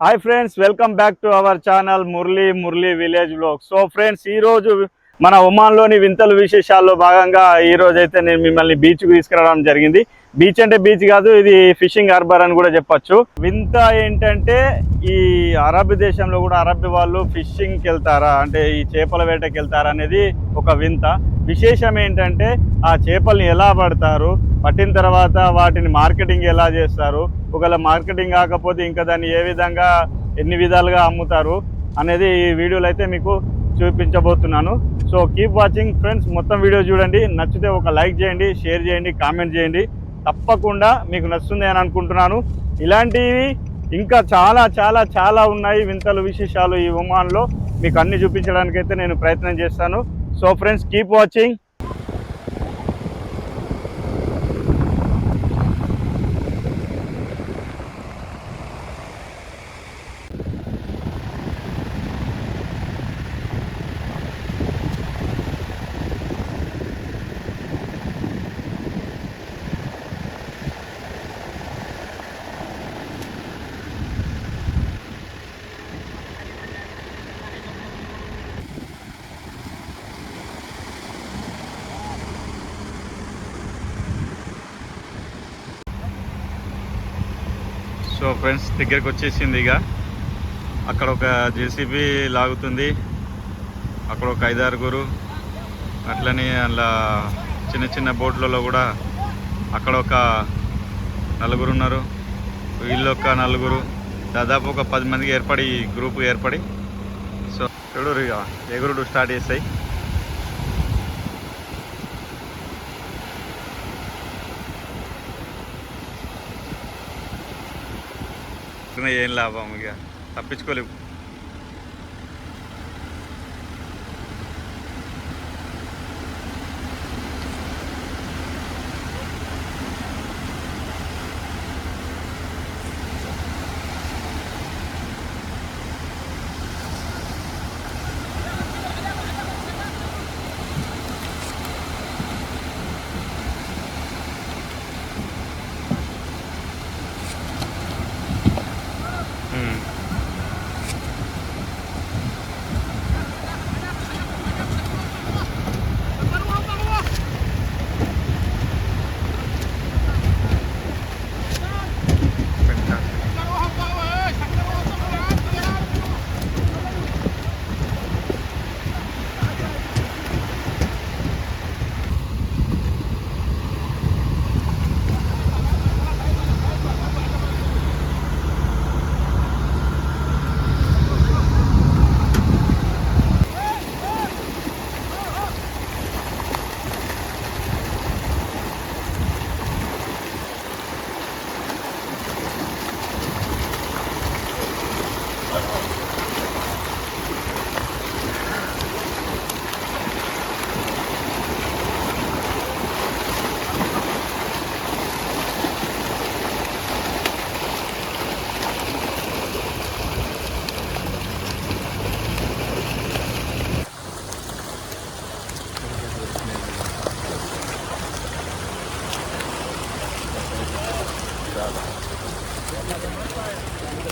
Hi friends welcome back to our channel Murali Murali village blog so friends ఈ రోజు మన ఒమాన్లోని వింతలు విశేషాల్లో భాగంగా ఈ అయితే నేను మిమ్మల్ని బీచ్కు తీసుకురావడం జరిగింది. బీచ్ అంటే బీచ్ కాదు ఇది ఫిషింగ్ హార్బర్ అని కూడా చెప్పొచ్చు. వింత ఏంటంటే ఈ అరబ్ దేశంలో కూడా అరబ్ వాళ్ళు ఫిషింగ్కి వెళ్తారా? అంటే ఈ చేపల వేటకి వెళ్తారా అనేది ఒక వింత. విశేషం ఏంటంటే ఆ చేపల్ని ఎలా పడతారు? పట్టిన తర్వాత వాటిని మార్కెటింగ్ ఎలా చేస్తారు? ఒకవేళ మార్కెటింగ్ కాకపోతే ఇంకా దాన్ని ఏ విధంగా ఎన్ని విధాలుగా అమ్ముతారు అనేది ఈ వీడియోలో అయితే మీకు చూపించబోతున్నాను. సో కీప్ వాచింగ్ ఫ్రెండ్స్ మొత్తం వీడియో చూడండి. నచ్చితే ఒక లైక్ చేయండి షేర్ చేయండి కామెంట్ చేయండి. తప్పకుండా మీకు నచ్చుతుంది అని అనుకుంటున్నాను. ఇలాంటివి ఇంకా చాలా చాలా చాలా ఉన్నాయి వింతలు విశేషాలు ఈ ఉమాన్లో మీకు అన్ని చూపించడానికైతే నేను ప్రయత్నం చేస్తాను. So friends keep watching so friends దగ్గరకు వచ్చేసింది ఇక. అక్కడ ఒక జేసీబీ లాగుతుంది. అక్కడ ఒక ఐదారుగురు. అట్లనే అలా చిన్న చిన్న బోట్లలో కూడా అక్కడ ఒక నలుగురు ఉన్నారు వీళ్ళు ఒక నలుగురు. దాదాపు ఒక పది మందికి ఏర్పడి గ్రూప్ ఏర్పడి. సో చూడరు ఇక ఎగురుడు స్టార్ట్ చేస్తాయి. ఇంకా ఏం లాభం ఇక. తప్పించుకోలేవు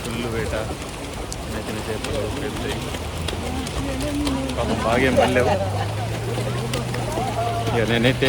ఫుల్ వేట చిన్న చిన్న చేపలు పెడతాయి పాపం బాగేం పడలేవు ఇక నేనైతే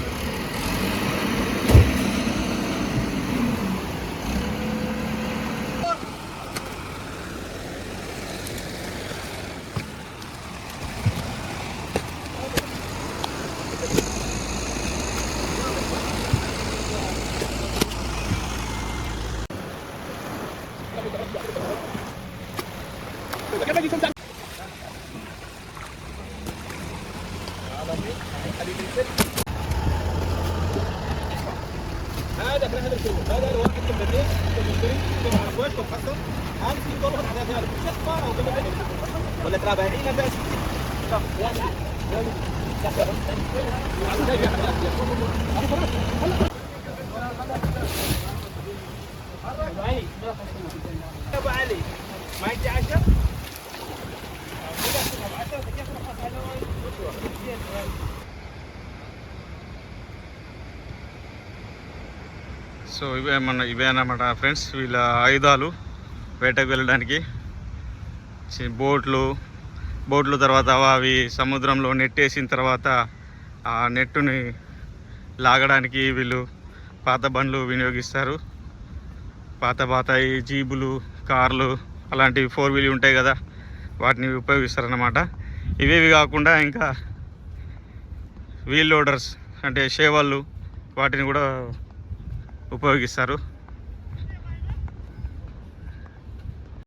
هذا كان هذا الشغل هذا الواحد في المدريد في المدريد في العربوات والحصن هذا في طرق على ذلك مش أخبار أو كده ولا ترى بايعين هذا طب يا ابو علي ما يجي عشر సో ఇవే మన ఇవే అన్నమాట ఫ్రెండ్స్ వీళ్ళ ఆయుధాలు వేటకు వెళ్ళడానికి. బోట్లు బోట్లు తర్వాత అవి సముద్రంలో నెట్టేసిన తర్వాత ఆ నెట్టుని లాగడానికి వీళ్ళు పాత బండ్లు వినియోగిస్తారు. పాత పాత ఈ జీబులు కార్లు అలాంటివి ఫోర్ వీల్ ఉంటాయి కదా వాటిని ఉపయోగిస్తారన్నమాట. ఇవేవి కాకుండా ఇంకా వీల్ లోడర్స్ అంటే షేవాళ్ళు వాటిని కూడా ఉపయోగిస్తారు.